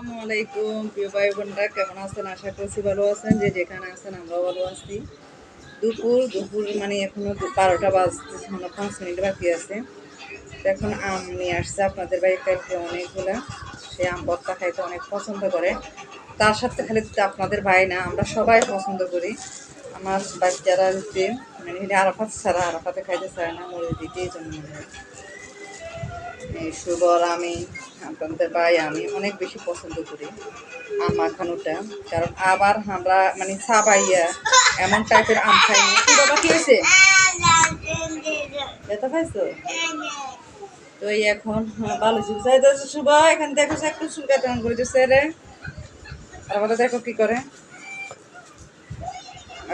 আসসালামু আলাইকুম। প্রিয় ভাই বোনরা কেমন আছেন? আশা করছি ভালো আছেন। যে যেখানে আছেন, আমরাও ভালো আছি। দুপুর দুপুর মানে এখনও দু- বারোটা বাজতে মানে পাঁচ মিনিট বাকি আছে। এখন আম নিয়ে আসছে আপনাদের বাড়ির কাছে অনেকগুলা। সে আম ভর্তা খাইতে অনেক পছন্দ করে। তার সাথে খালি আপনাদের ভাই না, আমরা সবাই পছন্দ করি। আমার বাচ্চারা হচ্ছে মানে আরাফাত ছাড়া আরাফাতে খাইতে চায় না মরে দিতে এই জন্য আমি আপনাদের ভাই আমি অনেক বেশি পছন্দ করি আম মাখানোটা। কারণ আবার আমরা মানে সাবাইয়া এমন টাইপের আম খাইনি কি বাবা কি হয়েছে ব্যথা পাইছো? তো এই এখন হ্যাঁ, ভালো চুল চাই তো শুভ এখান দেখো একটু চুল কাটান করে দিচ্ছে রে আর বলে দেখো কি করে।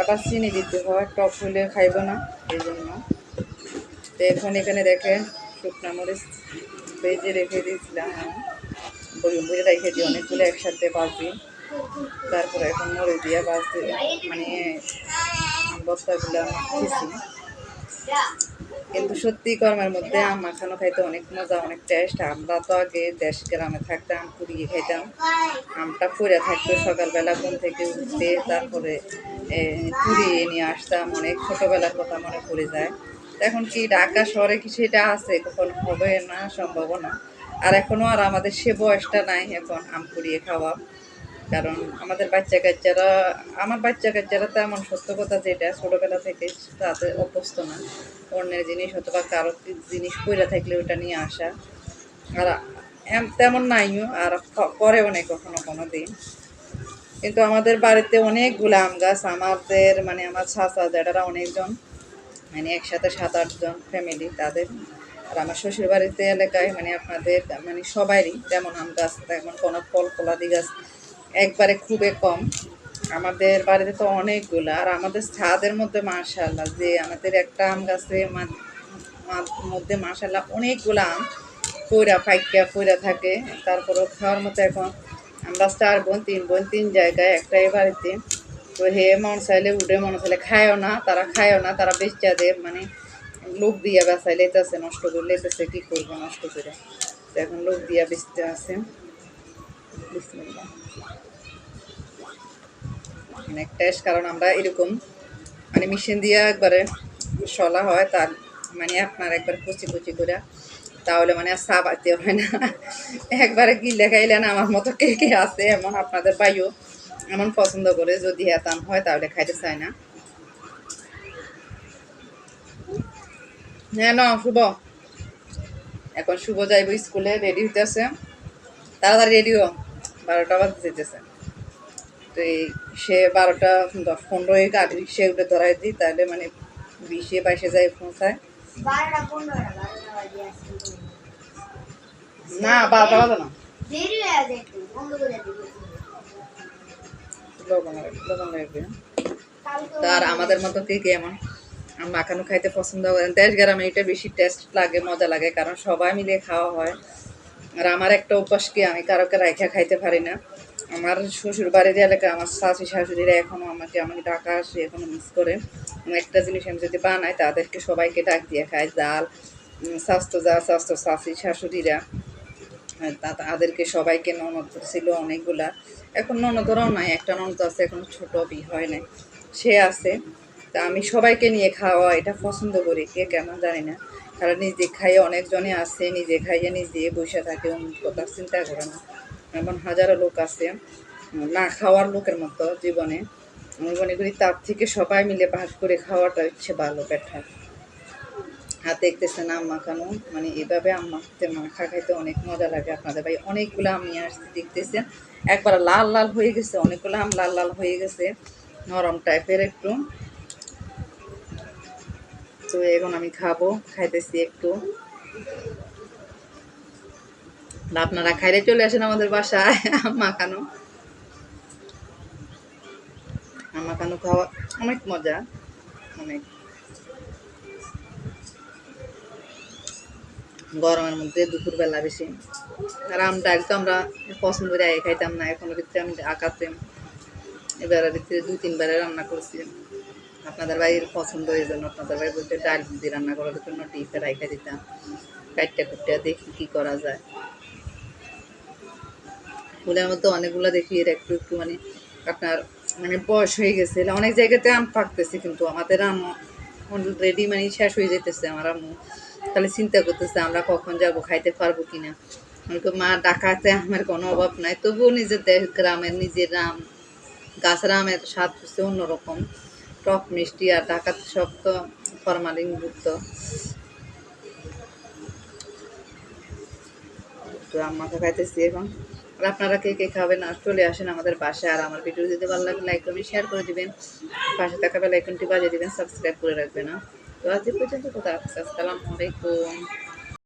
আবার চিনি দিতে হয় টক হলে খাইব না এই জন্য। তো এখন এখানে দেখেন শুকনা মরিচ। ভেজে রেখে দিয়েছিলাম। বই রেখে দিই অনেকগুলো একসাথে বাজবি তারপরে এখন মরিচ দিয়ে বাজতে মানে বস্তাগুলো মাখতেছি কিন্তু সত্যি গরমের মধ্যে আম মাখানো খাইতে অনেক মজা, অনেক টেস্ট আমরা তো আগে দেশ গ্রামে থাকতাম পুড়িয়ে খাইতাম। আমটা পড়ে থাকতো সকালবেলা ঘুম থেকে উঠতে, তারপরে পুড়িয়ে নিয়ে আসতাম। অনেক ছোটোবেলার কথা মনে পড়ে যায়। এখন কি ঢাকা শহরে কি সেটা আছে? কখন হবে না সম্ভব না আর এখনও আর আমাদের সে বয়সটা নাই এখন আম পুড়িয়ে খাওয়া। কারণ আমাদের বাচ্চা কাচ্চারা, আমার বাচ্চা কাচ্চারা তেমন সত্য কথা যেটা, ছোটোবেলা থেকে তাদের অভ্যস্ত না। অন্যের জিনিস অথবা কারও জিনিস পইরা থাকলে ওটা নিয়ে আসা। আর তেমন নাইও, আর ক- অনেক, কখনো কোনো দিন। কিন্তু আমাদের বাড়িতে অনেকগুলো আম গাছ, আমাদের মানে আমার চাচা জ্যাঠারা অনেকজন মানে একসাথে সাত আটজন ফ্যামিলি তাদের। আর আমার শ্বশুর বাড়িতে এলাকায় মানে আপনাদের মানে সবারই যেমন আম গাছ, তেমন কোনো ফল, ফলাদি গাছ একবারে খুবই কম। আমাদের বাড়িতে তো অনেকগুলো। আর আমাদের ছাদের মধ্যে মাশাল্লাহ যে আমাদের একটা আম গাছে মধ্যে মাশাল্লাহ অনেকগুলো আম পইরা ফাইকা পইরা থাকে। তারপরেও খাওয়ার মতো এখন আমরা চার বোন, তিন বোন, তিন জায়গায় একটাই বাড়িতে। তো হে মন চাইলে উঠে মন চাইলে খায়ও না, তারা খায়ও না, তারা বেচা মানে লোক দিয়া বেচাই লেতেছে নষ্ট করে লেতেছে কি করব নষ্ট করে? তো এখন লোক দিয়া বেচতে আছে। অনেক কারণ আমরা এরকম মানে মেশিন দিয়ে একবারে সলা হয়, তার মানে আপনার একবার কুচি কুচি করে, তাহলে মানে আর সাবাইতে হয় না। একবারে গিলে খাইলেন আমার মতো কে কে আছে, এমন আপনাদের বাইও এমন পছন্দ করে যদি এতাম হয় তাহলে খাইতে চায় না। হ্যাঁ না শুভ। এখন শুভ যাইব স্কুলে রেডি হইতেছে। তাড়াতাড়ি রেডি হ বারোটা বাজতে যেতেছে তো এই সে বারোটা দশ পনেরো গাড়ি রিক্সা উঠে ধরাই দিই তাহলে মানে বিশে বাইশে যায় পৌঁছায়। না বারোটা বাজে না তার আমাদের মতো কে কে এমন? মাখানো খাইতে পছন্দ করেন দেশ গ্রামে এটা বেশি টেস্ট লাগে মজা লাগে কারণ সবাই মিলে খাওয়া হয়। আর আমার একটা অভ্যাস কি আমি কারোকে রাইখা খাইতে পারি না। আমার শ্বশুর বাড়ির এলাকা আমার শাশি শাশুড়িরা এখনও আমাকে আমাকে ডাকা আসে এখনও মিস করে। একটা জিনিস আমি যদি বানাই তাদেরকে সবাইকে ডাক দিয়ে খাই উম, স্বাস্থ্য যা স্বাস্থ্য শাশি শাশুড়িরা। তাদেরকে সবাইকে ননদ ছিল অনেকগুলা। এখন ননদরাও নাই, একটা ননদ আছে, এখন ছোট বি হয় নাই। সে আছে, তা আমি সবাইকে নিয়ে খাওয়া এটা পছন্দ করি, কে কেমন জানি না। কারণ নিজে খাইয়ে অনেকজনে আছে, নিজে খাইয়ে নিজে বসে থাকে অন্য কথা চিন্তা করে না। এমন হাজারো লোক আছে, না খাওয়ার লোকের মতো জীবনে। আমি মনে করি তার থেকে সবাই মিলে ভাগ করে খাওয়াটা হচ্ছে ভালো বেটার হাত দেখতেছেন আম মাখানো মানে এভাবে আম মাখতে মাখা খাইতে অনেক মজা লাগে আপনাদের ভাই। অনেকগুলো আম নিয়ে আসতে দেখতেছেন। একবার লাল লাল হয়ে গেছে, অনেকগুলো আম লাল লাল হয়ে গেছে, নরম টাইপের একটু। তো এখন আমি খাব, খাইতেছি একটু। আপনারা খাইলে চলে আসেন আমাদের বাসায় মাখানো আম মাখানো খাওয়া অনেক মজা, অনেক। গরমের মধ্যে দুপুরবেলা বেশি। আর আমটা একদম আমরা পছন্দ করে আগে খাইতাম না, এখন ভিতরে আমি আঁকাতে এবারের ভিতরে দুই, তিনবারে রান্না করছি। আপনাদের বাড়ির পছন্দ এই জন্য, আপনাদের বাড়ি বলতে ডাল দিয়ে রান্না করার জন্য টিপে রাইখা দিতাম। কাটটা কুটটা দেখি কী করা যায়। ফুলের মধ্যে অনেকগুলো দেখি, এর একটু একটু মানে আপনার মানে বয়স হয়ে গেছে, অনেক জায়গাতে আম পাকতেছে কিন্তু আমাদের আম রেডি মানে শেষ হয়ে যেতেছে আমার আম্মু। তাহলে চিন্তা করতেছে, আমরা কখন যাব, খাইতে পারব কিনা? মা ডাকাতে আমার কোনো অভাব নাই। তবুও নিজের গ্রামের নিজের আম গাছের আমের স্বাদ হচ্ছে অন্যরকম। টক মিষ্টি আর ঢাকাতে সব তো ফরমালিন যুক্ত তো আম্মাকে খাইতেছি এখন। আর আপনারা কে কে খাবেন, আর চলে আসেন আমাদের বাসায় আর আমার ভিডিও যদি ভালো লাগে লাইক করবেন শেয়ার করে দিবেন। পাশে থাকা বেলাইকনটি বাজিয়ে দিবেন সাবস্ক্রাইব করে রাখবেন না তো আজ পর্যন্ত কোথাও আসসালামু আলাইকুম।